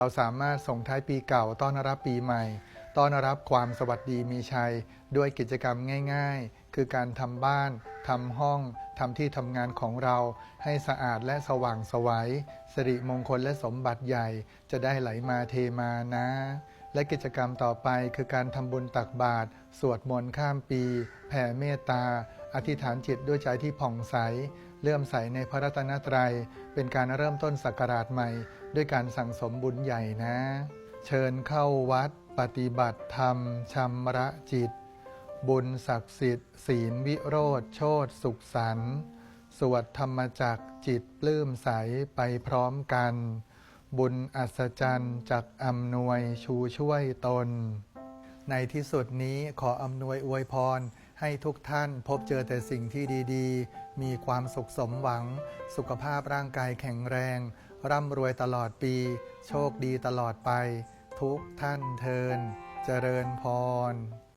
เราสามารถส่งท้ายปีเก่าต้อนรับปีใหม่ ต้อนรับความสวัสดีมีชัย ด้วยกิจกรรมง่าย ๆ คือการทำบ้านทำห้องทำที่ทำงานของเรา ให้สะอาดและสว่างสวัยสิริมงคลและสมบัติใหญ่ จะได้ไหลมาเทมานะ และกิจกรรมต่อไปคือการทำบุญตักบาตรสวดมนต์ข้ามปี แผ่เมตตา อธิษฐานจิตด้วยใจที่ผ่องใส เลื่อมใสในพระรัตนตรัย เป็นการเริ่มต้นศักราชใหม่ ด้วยการสั่งสมบุญใหญ่นะ เชิญเข้าวัด ปฏิบัติธรรมชำระจิต บุญศักดิ์สิทธิ์ศีลวิโรธโชตสุขสันต์สวดธรรมจักจิตปลื้มใสไปพร้อมกัน บุญอัศจรรย์จักอำนวยชูช่วยตน ในที่สุดนี้ขออำนวยอวยพร ให้ทุกท่านพบเจอแต่สิ่งที่ดีๆ มีความสุขสมหวัง สุขภาพร่างกายแข็งแรง ร่ำรวยตลอดปี โชคดีตลอดไป ทุกท่านเทิน เจริญพร